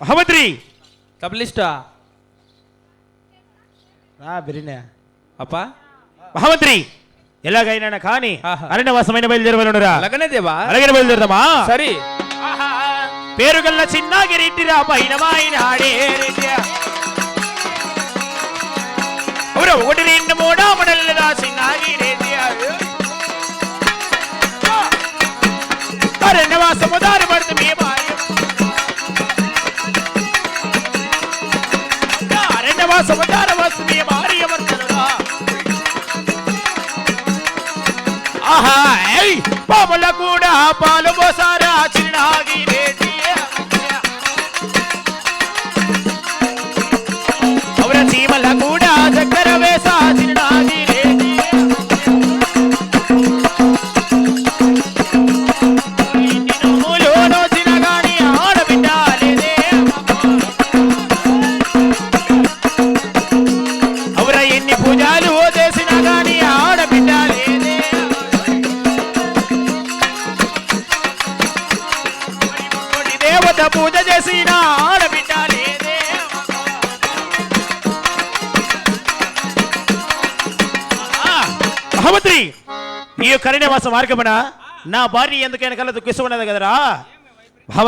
మహామంత్రి కపిలిష్ట రా బిరినా అప్ప మహామంత్రి ఎలాగైనా కానీ ఆహా. అరణ్యవాసమైన బయలుదేరవలనురా అలాగనే దేవా అలాగే బయలుదేరదామా సరే పేరు గల్ల చిన్నగిరెడ్డిరా పైన మాయినాడే రెడ్డి. ఎవరో ఒకటి రెండు మూడా మడల్లదా చిన్నగిరెడ్డి అరణ్యవాసము దారి పడుతు మీ మాయ అరణ్యవాసము దారి ఆహా కూడా పాలు పోసారు. చేసిన ఆడబిడ్డ లేదే ఆ, మహామంత్రి ఈ మార్గమున నా భార్య ఎందుకైనా కల దుఃఖిస్తున్నది కదరా? భావ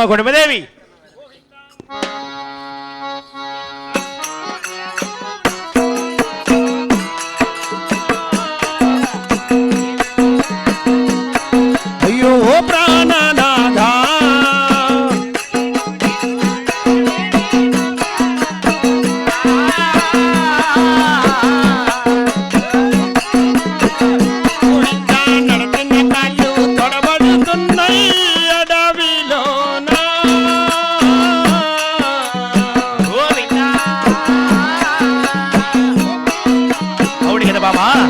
అవును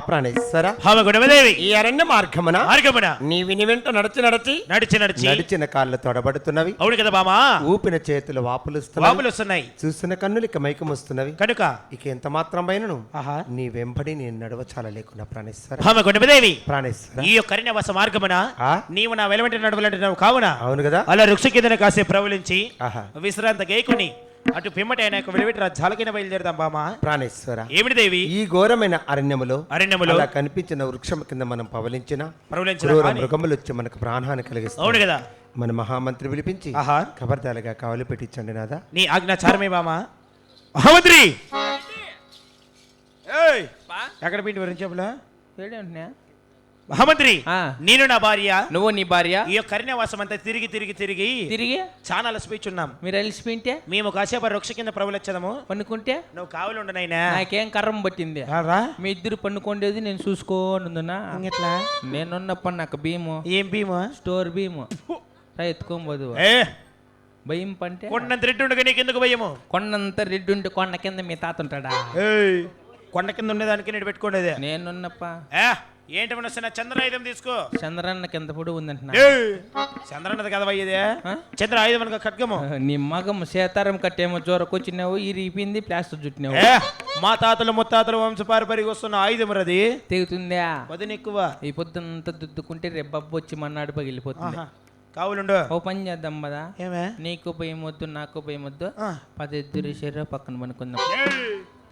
ప్రాణేశ్వర ఈ అరణ్య మార్గమున మార్గమున నీ విని వెంట నడిచి నడిచి నడిచి నడిచి నడిచిన కాళ్ళు తొడబడుతున్నవి. అవును కదా బామా? ఊపిన చేతులు వాపులుస్తున్నవి. బాబులు వస్తున్నాయి చూసిన కన్నులు ఇక మైకమొస్తున్నవి. కనుక ఇక ఎంత మాత్రం పైనను ఆహా. నీ వెంబడి నేను నడవచాల లేకున్నా ప్రాణేశ్వర కుటుంబదేవి ప్రాణేశ్వర ఈ యొక్క కరిణవాస మార్గమున? నీవు నా వెలవంటి నడవలంటున్నావు. కావున అవును కదా? అలా రుక్ష కిందన కాసే ప్రవలించి విశ్రాంత గేకుని అటు పిమ్మటి ఆయన వెలువెట్టి జాలకిన బయలుదేరదాం బామా. ప్రాణేశ్వర ఏమిటి దేవి? ఈ ఘోరమైన అరణ్యములో అరణ్యములో అలా కనిపించిన వృక్షం కింద మనం పవలించిన మృగములు వచ్చి మనకు ప్రాణాన్ని అవును కలిగిస్తాయి కదా. మన మహామంత్రి పిలిపించి ఆహా. ఖబర్దాలుగా కావలి పెట్టించండి నాదా. నీ ఆజ్ఞాచారమే బామా. మహామంత్రి! ఏయ్, ఎక్కడ పిండి వరం చెప్పులా మహామంత్రి. నేను నా భార్య. నువ్వు నీ భార్య. ఈ యొక్క కరిణవాసం అంతా తిరిగి తిరిగి తిరిగి తిరిగి? చాలా అలసిపోయిచున్నాం. మీరు అలిసిపోయింటే? మేము కాసేపు వృక్ష కింద ప్రవలించదము పన్నుకుంటే? నువ్వు కావాలి ఉండనైనా నాకేం కర్రం పట్టింది. రా మీ ఇద్దరు పన్నుకోండేది నేను చూసుకోనుందునా ఎట్లా నేనున్నప్పుడు నాకు భీము. ఏం భీమా? స్టోర్ భీము. రా ఎత్తుకోబోదు ఏ? భయం పంటే కొండంత రెడ్డి ఉండగా నీకు ఎందుకు భయము? కొండంత రెడ్డి ఉంటే కొండ కింద మీ తాత ఉంటాడా? కొండ కింద ఉండేదానికి నేను పెట్టుకోండి నేనున్నప్ప. ఏ? ఏంటి వస్తున్న చంద్రాయుధం తీసుకో? చంద్రన్న కింద పొడి ఉందంటున్నా. ఏయ్, చంద్రన్నది కదా ఆ? చంద్ర ఆయుధం అనగా ఖడ్గము నీ మగం సీతారం కట్టేమో జోరకొచ్చినావు ఇరిగిపోయింది ప్లాస్టర్ చుట్టినావు. మా తాతలు ముత్తాతలు వంశపారపరిగి వస్తున్న ఆయుధం రది తెగుతుందా? పదిని ఎక్కువ ఈ పొద్దునంతా దుద్దుకుంటే రేపు బబ్బు వచ్చి మన్నాడు పగిలిపోతుంది. కావులుండు. ఓ పని చేద్దాం కదా ఏమే? నీకు భయం వద్దు నాకు భయం వద్దు ఆ. పదిద్దరు శరీరం పక్కన పనుకుందాం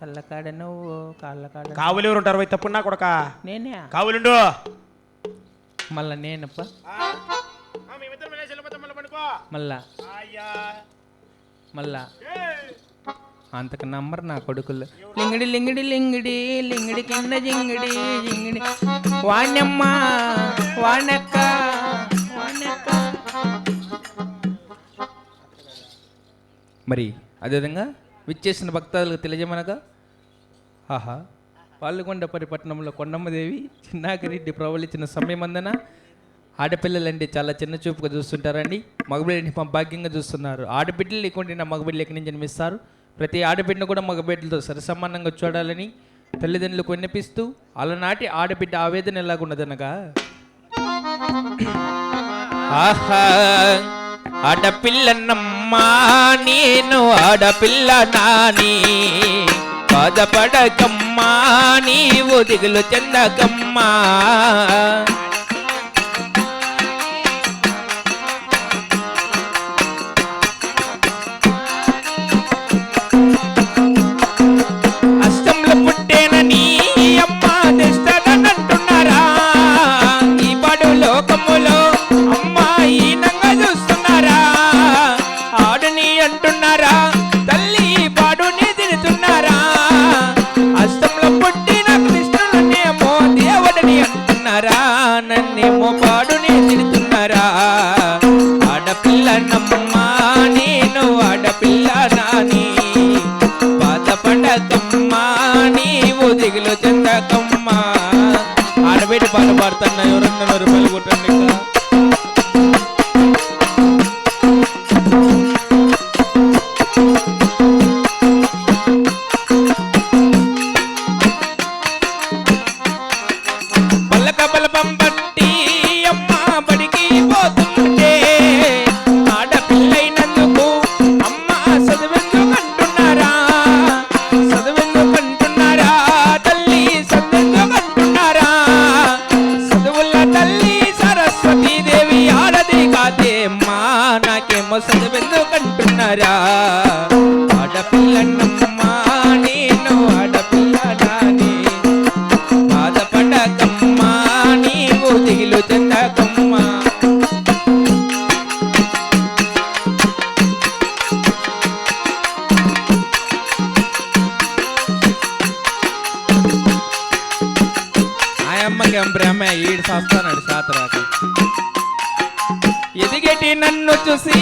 కళ్ళకాడ నువ్వు కాళ్ళ కాడ కావులు ఎవరు ఉంటారు పోయి తప్పున్నా కొడక? నేనే. కావులుండు. మళ్ళా నేనప్ప. మళ్ళా మళ్ళా. అంతకు నంబర్ నా కొడుకులు. లింగిడి లింగిడి లింగిడి లింగిడి కింద జింగిడి జింగిడి. వాణ్యమ్మ వాణక్క వాణక్క మరి అదేవిధంగా విచ్చేసిన భక్తాదులకు తెలియజేయమనగా? ఆహా. పాల్గొండపరి పట్టణంలో కొండమ్మదేవి చిన్నాకిరెడ్డి ప్రవలించిన సమయమందన ఆడపిల్లలంటే చాలా చిన్న చూపుగా చూస్తుంటారండి. మగబిడ్డని భాగ్యంగా చూస్తున్నారు. ఆడబిడ్డలు లేకుండా నా మగబిడ్డలు ఎక్కడి నుంచి జన్మిస్తారు. ప్రతి ఆడబిడ్డను కూడా మగబిడ్డలతో సరిసమానంగా చూడాలని తల్లిదండ్రులకు విన్నపిస్తూ అలనాటి ఆడబిడ్డ ఆవేదన ఎలాగున్నదనగా? ఆహా. ఆడపిల్లనమ్మా నేను ఆడపిల్ల నాని. బాధపడకమ్మా నీవు దిగులు చెందకమ్మా. దిగులు చెందకమ్మా. ఆడబిడ్డ పాట పాడుతున్నా ఆడపిల్లన్నమ్మా నేను ఆడపిల్ల బాధపడకమ్మా నీవు దిగులు చెందకమ్మా ఆయమ్మకి బ్రహ్మ ఈడు చేస్తానాడు శాతరాక ఎదిగేటి నన్ను చూసి